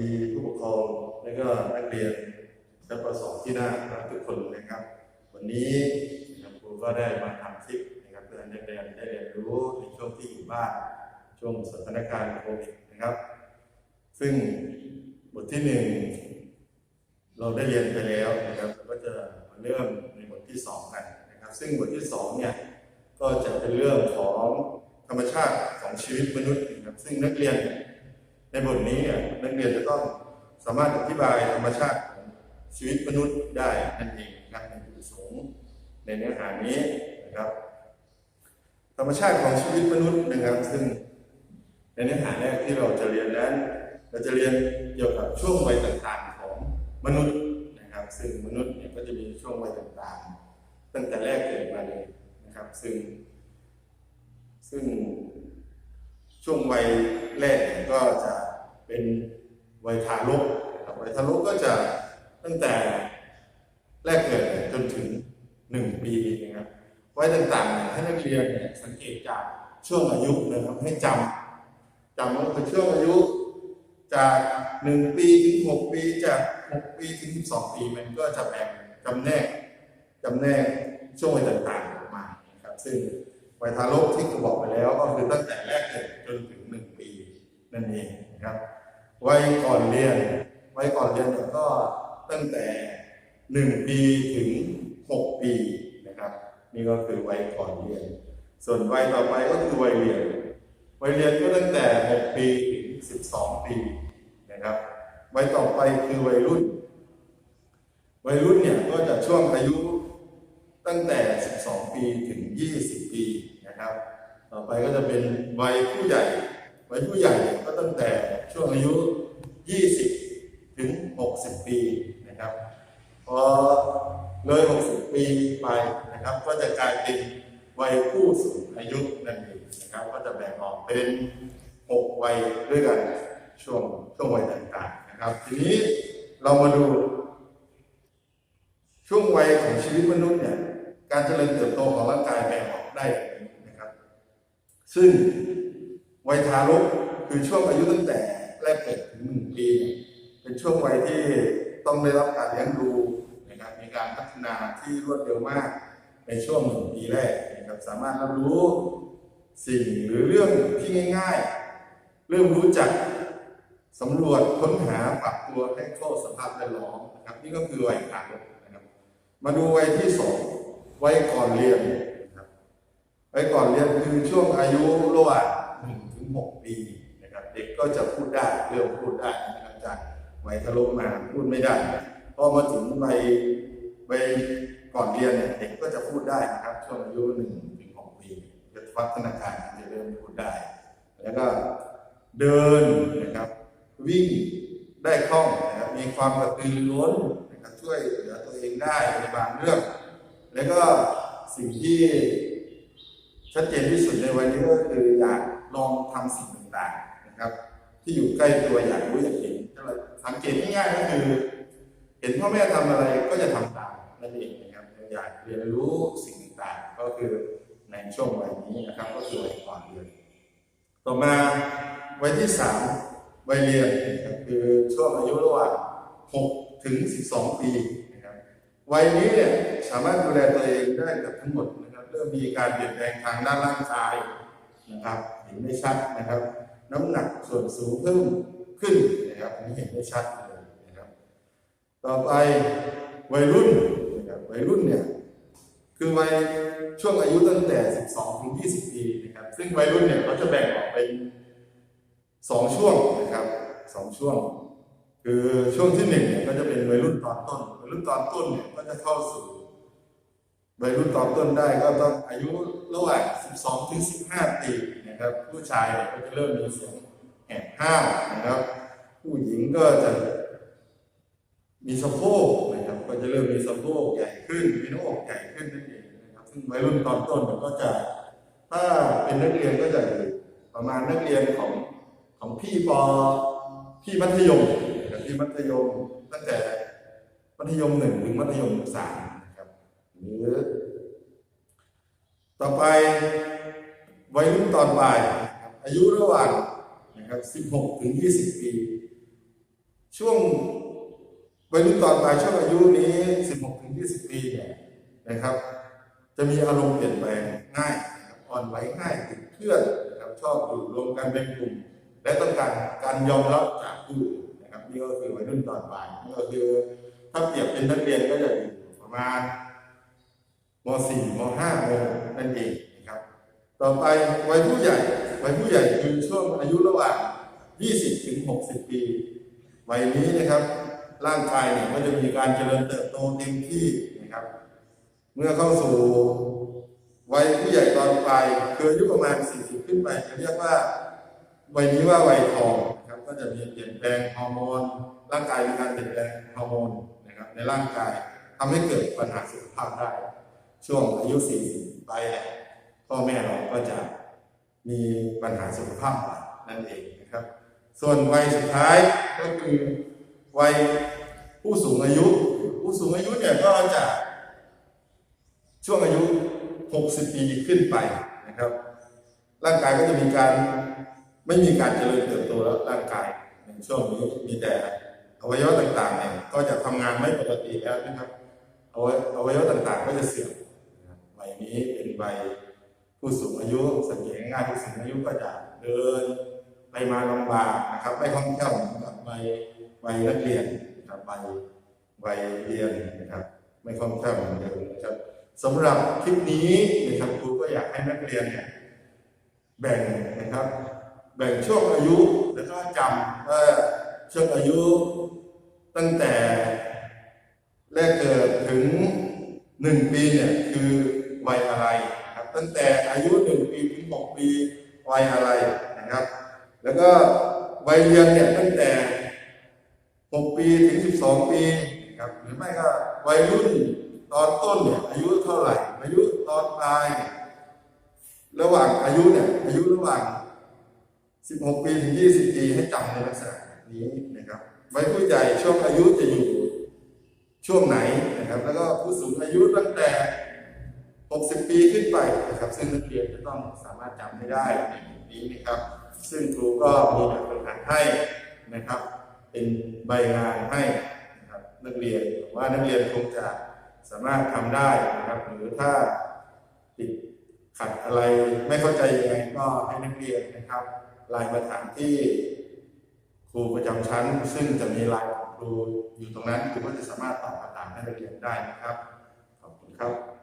ดีผู้ปกครองและก็นักเรียนชั้นประสองที่น่ารักทุกคนนะครับ วันนี้ครูก็ได้มาทำคลิปนะครับเพื่อให้นักเรียนได้เรียนรู้ในช่วงที่อยู่บ้านช่วงสถานการณ์โควิดนะครับ ซึ่งบทที่หนึ่งเราได้เรียนไปแล้วนะครับ ก็จะมาเริ่มในบทที่สองกันนะครับ ซึ่งบทที่สองเนี่ยก็จะเป็นเรื่องของธรรมชาติของชีวิตมนุษย์นะครับ ซึ่งนักเรียนเนี่ย ในบทนี้เนี่ยนักเรียนจะต้องสามารถอธิบายธรรมชาติของชีวิตมนุษย์ได้นั่นเองนะครับในบทสูงในเนื้อหานี้นะครับ ธรรมชาติของชีวิตมนุษย์นะครับ ซึ่งในเนื้อหาแรกที่เราจะเรียนนั้น เราจะเรียนเกี่ยวกับช่วงวัยต่างๆของมนุษย์นะครับ ซึ่งมนุษย์เนี่ยก็จะมีช่วงวัยต่างๆ ตั้งแต่แรกเกิดมาเลยนะครับ ซึ่ง ซึ่งช่วงวัยแรกเนี่ยก็จะ เป็นวัยทารกนะครับวัยทารกก็จะตั้งแต่แรกเกิดจนถึงหนึ่งปีนะครับวัยต่างๆเนี่ยให้นักเรียนเนี่ยสังเกตจากช่วงอายุนะครับให้จำจำว่าเป็นช่วงอายุจากหนึ่งปีถึงหกปีจากหกปีถึงสิบสองปีมันก็จะแบ่งจำแนกจำแนกช่วงวัยต่างๆออกมานะครับซึ่งวัยทารกที่ผมบอกไปแล้วก็คือตั้งแต่แรกเกิดจนถึงหนึ่งปีนั่นเอง นะครับวัยก่อนเรียนวัยก่อนเรียนก็ตั้งแต่หนึ่งปีถึงหกปีนะครับ นี่ก็คือวัยก่อนเรียน ส่วนวัยต่อไปก็คือวัยเรียนวัยเรียนก็ตั้งแต่6ปีถึง12ปีนะครับวัยต่อไปคือวัยรุ่น วัยรุ่นเนี่ยก็จะช่วงอายุตั้งแต่ 12 ปีถึง 20 ปีนะครับ ต่อไปก็จะเป็นวัยผู้ใหญ่ วัยผู้ใหญ่ก็ตั้งแต่ช่วงอายุ 20 ถึง 60 ปีนะครับ พอเลย 60 ปีไปนะครับ ก็จะกลายเป็นวัยผู้สูงอายุนั่นเองนะครับ ก็จะแบ่งออกเป็น 6 วัยด้วยกันช่วงช่วงวัยต่างๆนะครับ ทีนี้เรามาดู ช่วงวัยของชีวิตมนุษย์เนี่ยการเจริญเติบโตของร่างกายแบ่งออกได้อย่างนี้นะครับ ซึ่ง วัยทารกคือช่วงอายุตั้งแต่แรกเกิดถึงหนึ่งปีเนี่ยเป็นช่วงวัยที่ต้องได้รับการเลี้ยงดูนะครับมีการพัฒนาที่รวดเร็วมากในช่วงหนึ่งปีแรกนะครับสามารถรับรู้สิ่งหรือเรื่องที่ง่ายๆ เริ่มรู้จักสำรวจค้นหาปรับตัวให้เข้าสภาพแวดล้อมนะครับนี่ก็คือวัยทารกนะครับมาดูวัยที่สองวัยก่อนเรียนนะครับวัยก่อนเรียนคือช่วงอายุระหว่าง เด็กก็จะพูดได้เริ่มพูดได้นะครับจากวัยทารกมาพูดไม่ได้พอมาถึงวัยวัยก่อนเรียนเนี่ยเด็กก็จะพูดได้นะครับช่วงอายุหนึ่งถึงหกปีจะพัฒนาการจะเริ่มพูดได้ แล้วก็เดินนะครับ วิ่งได้คล่องนะครับมีความกระตือรือร้นนะครับช่วยเหลือตัวเองได้ในบางเรื่อง แล้วก็สิ่งที่ชัดเจนที่สุดในวันนี้ก็คืออยากลองทำสิ่งต่าง ที่อยู่ใกล้ตัวอยากรู้อยากเห็นถ้าเราสังเกตง่ายๆก็คือ เห็นพ่อแม่ทำอะไรก็จะทำตามนั่นเองนะครับอยากเรียนรู้สิ่งต่างๆก็คือในช่วงวัยนี้นะครับก็คือวัยก่อนเรียนต่อมาวัยที่สามวัยเรียนนะครับคือช่วงอายุระหว่าง6ถึง12ปีนะครับวัยนี้เนี่ยสามารถดูแลตัวเองได้กับทั้งหมดนะครับเริ่มมีการเปลี่ยนแปลงทางด้านร่างกายนะครับเห็นได้ชัดนะครับ น้ำหนักส่วนสูงเพิ่มขึ้นนะครับอันนี้เห็นได้ชัดเลยนะครับ ต่อไปวัยรุ่นนะครับวัยรุ่นเนี่ยคือวัยช่วงอายุตั้งแต่ 12 ถึง 20 ปีนะครับซึ่งวัยรุ่นเนี่ยเขาจะแบ่งออกเป็นสองช่วงนะครับสองช่วง คือช่วงที่หนึ่งเนี่ยก็จะเป็นวัยรุ่นตอนต้นวัยรุ่นตอนต้นเนี่ยก็จะเข้าสู่ วัยรุ่นตอนต้นได้ก็ต้องอายุระหว่าง 12 ถึง 15 ปีนะครับ ผู้ชายก็จะเริ่มมีเสียงแหบห้าวนะครับ ผู้หญิงก็จะมีสะโพกนะครับ ก็จะเริ่มมีสะโพกใหญ่ขึ้น มีหน้าอกใหญ่ขึ้นนั่นเองนะครับ ซึ่งวัยรุ่นตอนต้นเนี่ยก็จะถ้าเป็นนักเรียนก็จะประมาณนักเรียนของของพี่ปอพี่มัธยมนะครับพี่มัธยม ตั้งแต่มัธยมหนึ่งถึงมัธยมสาม หรือ ต่อไปวัยรุ่นตอนปลาย อายุระหว่างนะครับ 16 ถึง 20 ปี ช่วงวัยรุ่นตอนปลายช่วงอายุนี้ 16 ถึง 20 ปีเนี่ยนะครับ จะมีอารมณ์เปลี่ยนแปลงง่ายอ่อนไหวง่ายติดเพื่อนนะครับชอบอยู่รวมกันเป็นกลุ่ม และต้องการการยอมรับจากผู้อื่นนะครับนี่ก็คือวัยรุ่นตอนปลายนี่ก็คือถ้าเปรียบเป็นนักเรียนก็จะอยู่ประมาณ ม .4 ม .5 มนั่นเองนะครับ ต่อไปวัยผู้ใหญ่ วัยผู้ใหญ่คือช่วงอายุระหว่าง 20 ถึง 60 ปี วัยนี้นะครับ ร่างกายเนี่ยก็จะมีการเจริญเติบโตเต็มที่นะครับ เมื่อเข้าสู่วัยผู้ใหญ่ตอนปลายคืออายุประมาณ 40 ขึ้นไปจะเรียกว่า วัยนี้ว่าวัยทองนะครับ ก็จะมีเปลี่ยนแปลงฮอร์โมน ร่างกายมีการเปลี่ยนแปลงฮอร์โมนนะครับในร่างกายทำให้เกิดปัญหาสุขภาพได้ ช่วงอายุ40ไปเนี่ยพ่อแม่เราก็จะมีปัญหาสุขภาพนั่นเองนะครับ ส่วนวัยสุดท้ายก็คือวัยผู้สูงอายุ ผู้สูงอายุเนี่ยก็จะช่วงอายุ 60 ปีขึ้นไปนะครับ ร่างกายก็จะมีการไม่มีการเจริญเติบโตแล้วร่างกายในช่วงนี้มีแต่อวัยวะต่างๆเนี่ยก็จะทำงานไม่ปกติแล้วนะครับอวัยวะต่างๆ ก็จะเสื่อม นี้เป็นวัยผู้สูงอายุสังเกตง่ายผู้สูงอายุก็จะเดินไปมาลำบากนะครับไม่คล่องแคล่วกับวัยวัยนักเรียนนะครับวัยวัยเรียนนะครับไม่คล่องแคล่วเหมือนเดิมนะครับสำหรับคลิปนี้นะครับครูก็อยากให้นักเรียนเนี่ยแบ่งนะครับแบ่งช่วงอายุแล้วก็จำว่าช่วงอายุตั้งแต่แรกเกิดถึงหนึ่งปีเนี่ยคือ วัยอะไรนะครับตั้งแต่อายุหนึ่งปีถึงหกปีวัยอะไรนะครับ แล้วก็วัยเรียนเนี่ยตั้งแต่หกปีถึงสิบสองปีนะครับหรือไม่ก็วัยรุ่นตอนต้นเนี่ยอายุเท่าไหร่ อายุตอนปลาย ระหว่างอายุเนี่ยอายุระหว่าง16ปีถึง20ปีให้จำในลักษณะนี้นะครับไว้ผู้ใหญ่ช่วงอายุจะอยู่ช่วงไหนนะครับ แล้วก็ผู้สูงอายุตั้งแต่ 60 ปีขึ้นไปนะครับ ซึ่งนักเรียนจะต้องสามารถจำให้ได้ในจุดนี้นะครับ ซึ่งครูก็มีแบบฝึกหัดให้นะครับ เป็นใบงานให้นะครับนักเรียนหวังว่านักเรียนคงจะสามารถทำได้นะครับ หรือถ้าติดขัดอะไรไม่เข้าใจยังไงก็ให้นักเรียนนะครับไลน์มาถามที่ครูประจำชั้น ซึ่งจะมีไลน์ของครูอยู่ตรงนั้นครูก็จะสามารถตอบคำถามให้นักเรียนได้นะครับขอบคุณครับ